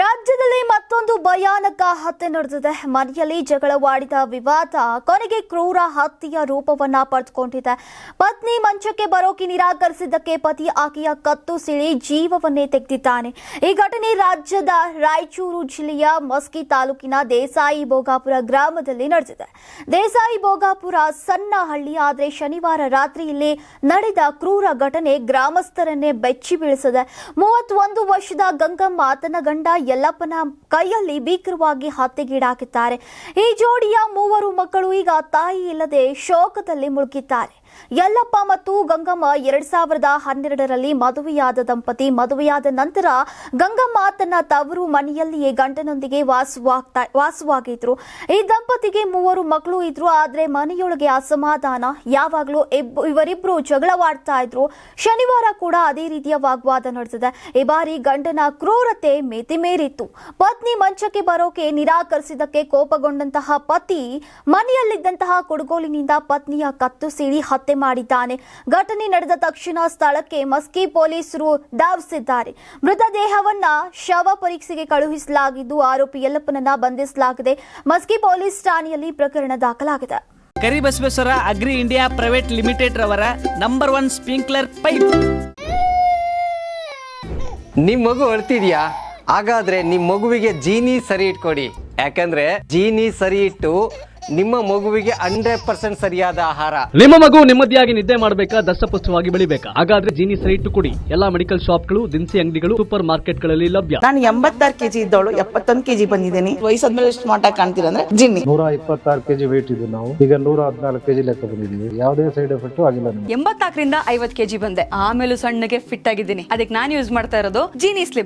ರಾಜ್ಯದಲ್ಲಿ ಮತ್ತೊಂದು ಭಯಾನಕ ಹತ್ಯೆ ನಡೆದಿದೆ. ಮನೆಯಲ್ಲಿ ಜಗಳವಾಡಿದ ವಿವಾದ, ಕೊನೆಗೆ ಕ್ರೂರ ಹತ್ಯೆಯ ರೂಪವನ್ನ ಪಡೆದುಕೊಂಡಿದೆ. ಪತ್ನಿ ಮಂಚಕ್ಕೆ ಬರೋಕೆ ನಿರಾಕರಿಸಿದ್ದಕ್ಕೆ ಪತಿ ಆಕೆಯ ಕತ್ತು ಸಿಳಿ ಜೀವವನ್ನೇ ತೆಗೆದಿದ್ದಾನೆ. ಈ ಘಟನೆ ರಾಜ್ಯದ ರಾಯಚೂರು ಜಿಲ್ಲೆಯ ಮಸ್ಕಿ ತಾಲೂಕಿನ ದೇಸಾಯಿ ಭೋಗಾಪುರ ಗ್ರಾಮದಲ್ಲಿ ನಡೆದಿದೆ. ದೇಸಾಯಿ ಭೋಗಾಪುರ ಸಣ್ಣ ಹಳ್ಳಿ ಆದರೆ ಶನಿವಾರ ರಾತ್ರಿ ಇಲ್ಲಿ ನಡೆದ ಕ್ರೂರ ಘಟನೆ ಗ್ರಾಮಸ್ಥರನ್ನೇ ಬೆಚ್ಚಿ ಬೀಳಿಸಿದೆ ಮೂವತ್ತೊಂದು ವರ್ಷದ ಗಂಗಮ್ಮ ತನ್ನ ಗಂಡ ಯಲ್ಲಪ್ಪನ ಕೈಯಲ್ಲಿ ಭೀಕರವಾಗಿ ಹತ್ಯೆಗೀಡಾಕಿದ್ದಾರೆ. ಈ ಜೋಡಿಯ ಮೂವರು ಮಕ್ಕಳು ಈಗ ತಾಯಿ ಇಲ್ಲದೆ ಶೋಕದಲ್ಲಿ ಮುಳುಗಿದ್ದಾರೆ. ಯಲ್ಲಪ್ಪ ಮತ್ತು ಗಂಗಮ್ಮ ಎರಡ್ ಸಾವಿರದ ಹನ್ನೆರಡರಲ್ಲಿ ಮದುವೆಯಾದ ದಂಪತಿ. ಮದುವೆಯಾದ ನಂತರ ಗಂಗಮ್ಮ ತನ್ನ ತವರು ಮನೆಯಲ್ಲಿಯೇ ಗಂಡನೊಂದಿಗೆ ವಾಸವಾಗ್ತಾ, ವಾಸವಾಗಿದ್ರು. ಈ ದಂಪತಿಗೆ ಮೂವರು ಮಕ್ಕಳು ಇದ್ರು. ಆದ್ರೆ ಮನೆಯೊಳಗೆ ಅಸಮಾಧಾನ. ಯಾವಾಗಲೂ ಇವರಿಬ್ರು ಜಗಳವಾಡ್ತಾ ಇದ್ರು. ಶನಿವಾರ ಕೂಡ ಅದೇ ರೀತಿಯ ವಾಗ್ವಾದ ನಡೆಸಿದೆ ಈ ಬಾರಿ ಗಂಡನ ಕ್ರೂರತೆ ಮಿತಿ ಮೇರಿತ್ತು. ಪತ್ನಿ ಮಂಚಕ್ಕೆ ಬರೋಕೆ ನಿರಾಕರಿಸಿದ್ದಕ್ಕೆ ಕೋಪಗೊಂಡಂತಹ ಪತಿ ಮನೆಯಲ್ಲಿದ್ದಂತಹ ಕುಡುಗೋಲಿನಿಂದ ಪತ್ನಿಯ ಕತ್ತು ಸೀಳಿ ಹತ್ಯೆ ಮಾಡಿದ್ದಾನೆ. ಘಟನೆ ನಡೆದ ತಕ್ಷಣ ಸ್ಥಳಕ್ಕೆ ಮಸ್ಕಿ ಪೊಲೀಸರು ಧಾವಿಸಿದ್ದಾರೆ. ಮೃತದೇಹವನ್ನ ಶವ ಪರೀಕ್ಷೆಗೆ ಕಳುಹಿಸಲಾಗಿದ್ದು ಆರೋಪಿ ಯಲ್ಲಪ್ಪನನ್ನ ಬಂಧಿಸಲಾಗಿದೆ. ಮಸ್ಕಿ ಪೊಲೀಸ್ ಠಾಣೆಯಲ್ಲಿ ಪ್ರಕರಣ ದಾಖಲಾಗಿದೆ. Karibasaveshwara agri India private limited ರವರ ನಂಬರ್ ಒನ್ ಸ್ಪ್ರಿಂಕ್ಲರ್ ಪೈಪ್. ನಿಮ್ ಮಗು ಅಳ್ತಿದ್ಯಾ? ಹಾಗಾದ್ರೆ ನಿಮ್ ಮಗುವಿಗೆ ಜೀನಿ ಸರಿ ಇಟ್ಕೊಡಿ. ಯಾಕಂದ್ರೆ ಜೀನಿ ಸರಿ ಇಟ್ಟು ನಿಮ್ಮ ಮಗುವಿಗೆ ಹಂಡ್ರೆಡ್ ಪರ್ಸೆಂಟ್ ಸರಿಯಾದ ಆಹಾರ. ನಿಮ್ಮ ಮಗು ನೆಮ್ಮದಿಯಾಗಿ ನಿದ್ದೆ ಮಾಡಬೇಕಾ ದಷ್ಟಪುಷ್ಟವಾಗಿ ಬೆಳಿಬೇಕಾ? ಹಾಗಾದ್ರೆ ಜೀನಿ ಸರಿ ಇಟ್ಟು ಕೊಡಿ. ಎಲ್ಲಾ ಮೆಡಿಕಲ್ ಶಾಪ್ಗಳು ದಿನಸಿ ಅಂಗಡಿಗಳು ಸೂಪರ್ ಮಾರ್ಕೆಟ್ಗಳಲ್ಲಿ ಲಭ್ಯ. ನಾನು ಎಂಬತ್ತಾರು ಕೆಜಿ ಇದ್ದವಳು ಎಪ್ಪತ್ತೊಂದು ಕೆಜಿ ಬಂದಿದ್ದೀನಿ. ವಯಸ್ಸಾದ್ಮೇಲೆ ಸ್ಮಾರ್ಟ್ ಆಗಿ ಕಾಣ್ತೀರ ಅಂದ್ರೆ ಜಿನ್ನಿ. ನೂರ ಇಪ್ಪತ್ತಾರು ಕೆಜಿ ವೇಟ್ ಇದೆ ನಾವು. ಈಗ ನೂರ ಹದಿನಾಲ್ಕು ಕೆಜಿ ಲೆಕ್ಕ ಬಂದಿದ್ದೀವಿ. ಯಾವುದೇ ಸೈಡ್ ಎಫೆಕ್ಟ್ ಆಗಿಲ್ಲ ನಮಗೆ. ಎಂಬತ್ನಾಲ್ಕರಿಂದ ಐವತ್ ಕೆಜಿ ಬಂದೆ. ಆಮೇಲೆ ಸಣ್ಣಗೆ ಫಿಟ್ ಆಗಿದ್ದೀನಿ. ಅದಕ್ಕೆ ನಾನು ಯೂಸ್ ಮಾಡ್ತಾ ಇರೋದು ಜೀನಿ ಸ್ಲಿಮ್